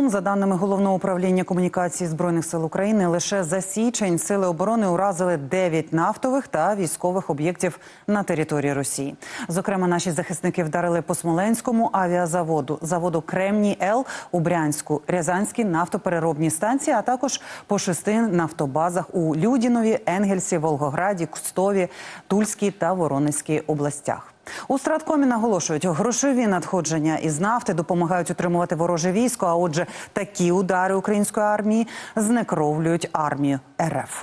Загалом, за даними головного управління комунікації збройних сил України, лише за січень сили оборони уразили 9 нафтових та військових об'єктів на території Росії. Зокрема, наші захисники вдарили по Смоленському авіазаводу, заводу Кремній Л у Брянську, Рязанській нафтопереробній станції, а також по шести нафтобазах у Людінові, Енгельсі, Волгограді, Кстові, Тульській та Воронезькій областях. У Страткомі наголошують, грошові надходження із нафти допомагають утримувати вороже військо. А отже, такі удари української армії знекровлюють армію РФ.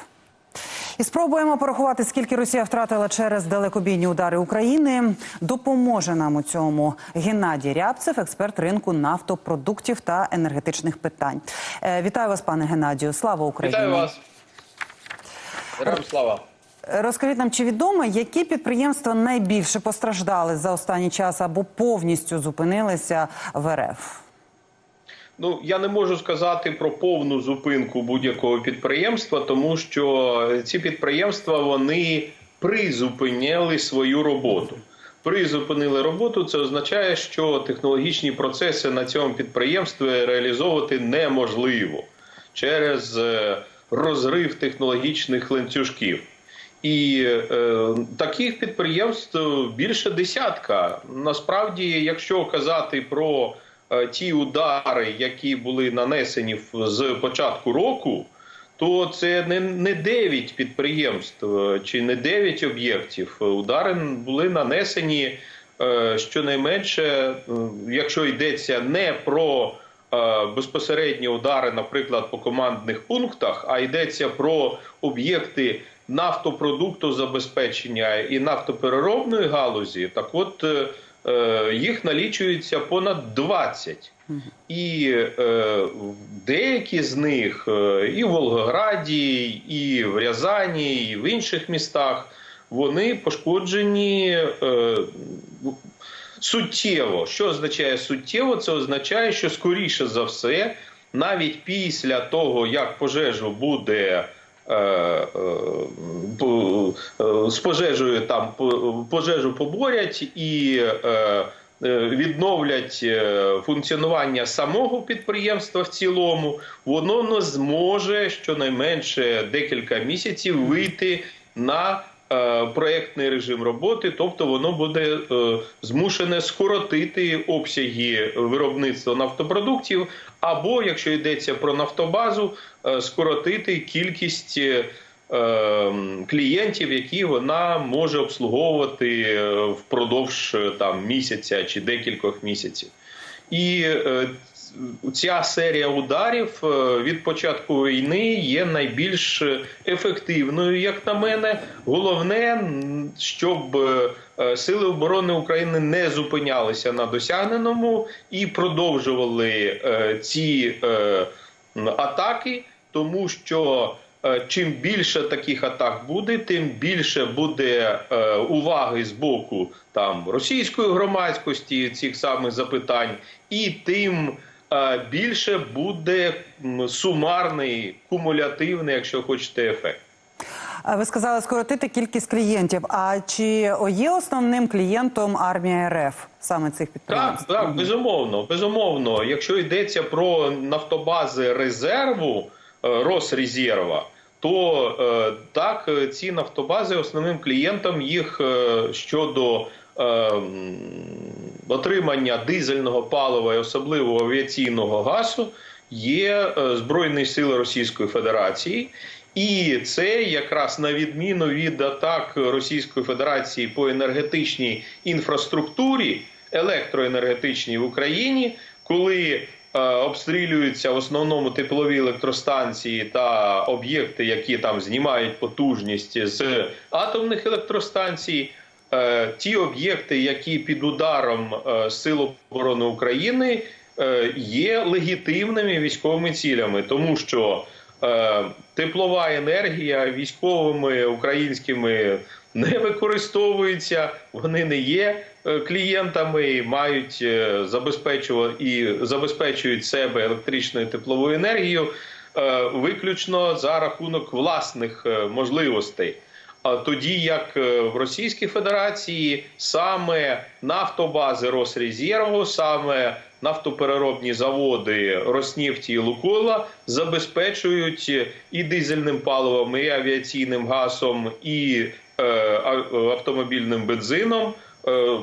І спробуємо порахувати, скільки Росія втратила через далекобійні удари України. Допоможе нам у цьому Геннадій Рябцев, експерт ринку нафтопродуктів та енергетичних питань. Е, Вітаю вас, пане Геннадію. Слава Україні! Вітаю вас. Героям слава. Розкажіть нам, чи відомо, які підприємства найбільше постраждали за останній час або повністю зупинилися в РФ? Ну я не можу сказати про повну зупинку будь-якого підприємства, тому що ці підприємства вони призупиняли свою роботу. Призупинили роботу, це означає, що технологічні процеси на цьому підприємстві реалізовувати неможливо через е, розрив технологічних ланцюжків. І е, таких підприємств більше десятка. Насправді, якщо казати про е, ті удари, які були нанесені з початку року, то це не, не 9 підприємств е, чи не 9 об'єктів. Удари були нанесені е, щонайменше, е, якщо йдеться не про е, безпосередні удари, наприклад, по командних пунктах, а йдеться про об'єкти нафтопродуктозабезпечення і нафтопереробної галузі, так от е, е, їх налічується понад 20. І е, деякі з них і в Волгограді, і в Рязані, і в інших містах вони пошкоджені е, суттєво. Що означає суттєво? Це означає, що скоріше за все, навіть після того, як пожежу буде. Е, е, е, З пожежею там по- пожежу поборять і відновлять функціонування самого підприємства в цілому, воно зможе щонайменше декілька місяців вийти на е, проектний режим роботи, тобто воно буде е, змушене скоротити обсяги виробництва нафтопродуктів, або якщо йдеться про нафтобазу, е, скоротити кількість. е, е, Клієнтів, які вона може обслуговувати впродовж там місяця чи декількох місяців, і ця серія ударів е, від початку війни є найбільш ефективною, як на мене. Головне, щоб е, сили оборони України не зупинялися на досягненому і продовжували е, ці е, атаки, тому що. е, Чим більше таких атак буде, тим більше буде е, уваги з боку там російської громадськості цих самих запитань, і тим е, більше буде сумарний кумулятивний, якщо хочете, ефект. Ви сказали скоротити кількість клієнтів. А чи є основним клієнтом армія РФ саме цих Так, підприємств? так, безумовно, безумовно. Якщо йдеться про нафтобази резерву е, Росрезерва, то е, так ці нафтобази основним клієнтом їх е, щодо е, отримання дизельного палива і особливо авіаційного газу є Збройні сили Російської Федерації. І це якраз на відміну від атак Російської Федерації по енергетичній інфраструктурі, електроенергетичній в Україні, коли обстрілюються в основному теплові електростанції та об'єкти, які там знімають потужність з атомних електростанцій. Е, ті об'єкти, які під ударом е, Сил оборони України е, є легітимними військовими цілями, тому що е, теплова енергія військовими українськими не використовується, вони не є е, клієнтами, і мають е, забезпечувати і забезпечують себе електричною тепловою енергією е, виключно за рахунок власних е, можливостей. Тоді як е, в Російській Федерації саме нафтобази Росрезерву, саме нафтопереробні заводи Роснефті і Лукойла забезпечують і дизельним паливом, і авіаційним газом, і е, автомобільним бензином. Е,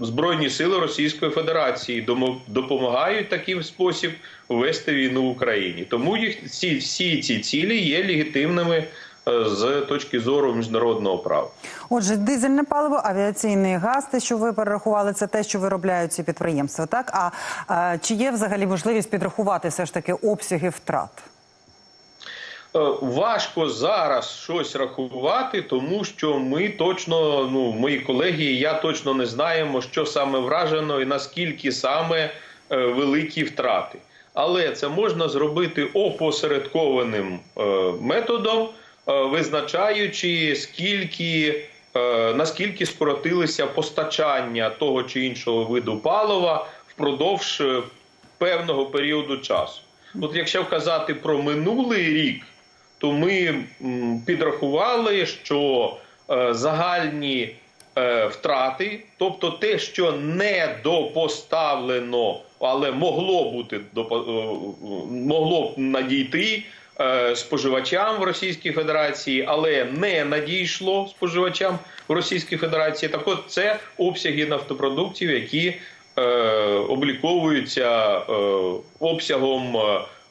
Збройні сили Російської Федерації допомагають таким спосіб вести війну в Україні. Тому їх ці всі ці цілі є легітимними е, з точки зору міжнародного права. Отже, дизельне паливо, авіаційний газ, те, що ви перерахували, це те, що виробляють ці підприємства. Так а, е, чи є взагалі можливість підрахувати все ж таки обсяги втрат? Важко зараз щось рахувати, тому що ми точно, ну мої колеги, і я точно не знаємо, що саме вражено і наскільки саме е, великі втрати. Але це можна зробити опосередкованим е, методом, е, визначаючи скільки. Наскільки скоротилися постачання того чи іншого виду палива впродовж певного періоду часу? От якщо казати про минулий рік, то ми підрахували, що е, загальні е, втрати, тобто те, що не допоставлено, але могло бути е, могло б надійти споживачам в Російській Федерації, але не надійшло споживачам в Російській Федерації. Так от це обсяги нафтопродуктів, які обліковуються обсягом.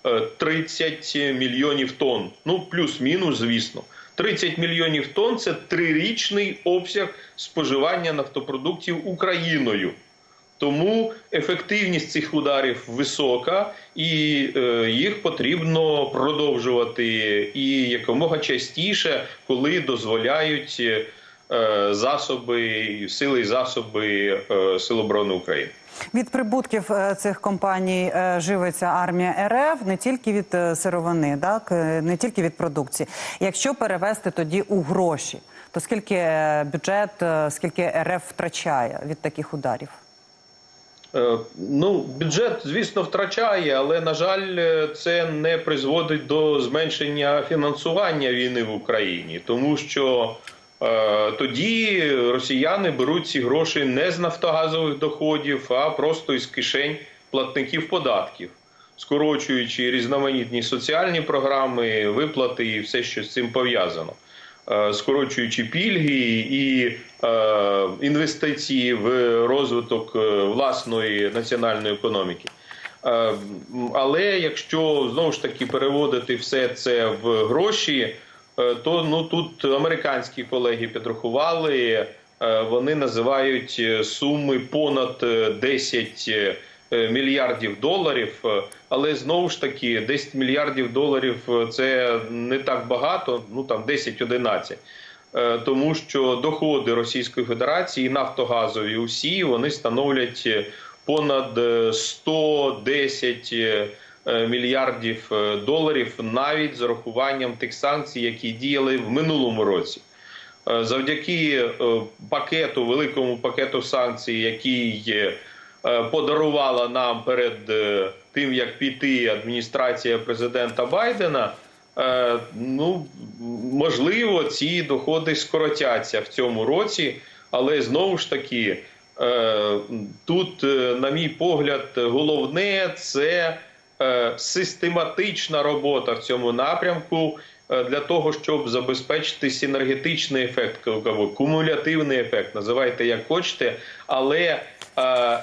Е, е, 30 мільйонів тонн. Ну, плюс-мінус, звісно. 30 мільйонів тонн це трирічний обсяг споживання нафтопродуктів Україною. Тому ефективність цих ударів висока, і е, їх потрібно продовжувати і якомога частіше, коли дозволяють е, засоби, сили і засоби е, Сил оборони України. Від прибутків е, цих компаній е, живиться армія РФ не тільки від е, сировини, так е, не тільки від продукції. Якщо перевести тоді у гроші, то скільки е, бюджет, е, скільки РФ втрачає від таких ударів? Е, Ну, бюджет, звісно, втрачає, але на жаль, е, це не призводить до зменшення фінансування війни в Україні, тому що е, тоді росіяни беруть ці гроші не з нафтогазових доходів, а просто із кишень платників податків, скорочуючи різноманітні соціальні програми, виплати і все, що з цим пов'язано. Е, скорочуючи пільги і е, інвестиції в розвиток е, власної національної економіки. Е, Але якщо знову ж таки переводити все це в гроші, е, то ну тут американські колеги підрахували, е, вони називають е, суми понад е, 10 е, мільярдів доларів. Е, Але знову ж таки, 10 мільярдів доларів е, це не так багато, ну там 10-11. Е, Тому що доходи Російської Федерації, нафтогазові усі, вони становлять е, понад е, 110 е, е, мільярдів е, доларів навіть з урахуванням тих санкцій, які діяли в минулому році. Е, Завдяки е, пакету, великому пакету санкцій, який е, подарувала нам перед е, тим, як піти адміністрація президента Байдена. е, Ну можливо, ці доходи скоротяться в цьому році, але знову ж таки, е, тут, е, на мій погляд, головне це е, систематична робота в цьому напрямку е, для того, щоб забезпечити синергетичний ефект, ку- кумулятивний ефект, називайте як хочете, але е, е,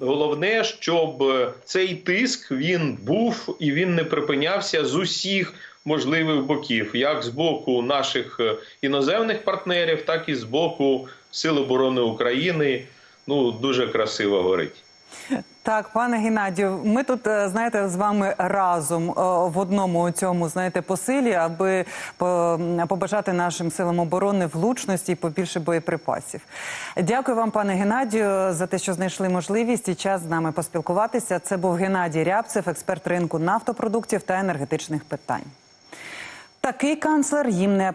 головне, щоб цей тиск він був і він не припинявся з усіх можливих боків, як з боку наших е, іноземних партнерів, так і з боку Сил оборони України. Ну дуже красиво горить. Так, пане Геннадію, ми тут е, знаєте з вами разом е, в одному цьому знаєте посилі, аби побажати нашим силам оборони влучності і побільше боєприпасів. Дякую вам, пане Геннадію, за те, що знайшли можливість і час з нами поспілкуватися. Це був Геннадій Рябцев, експерт ринку нафтопродуктів та енергетичних питань. Такий канцлер їм не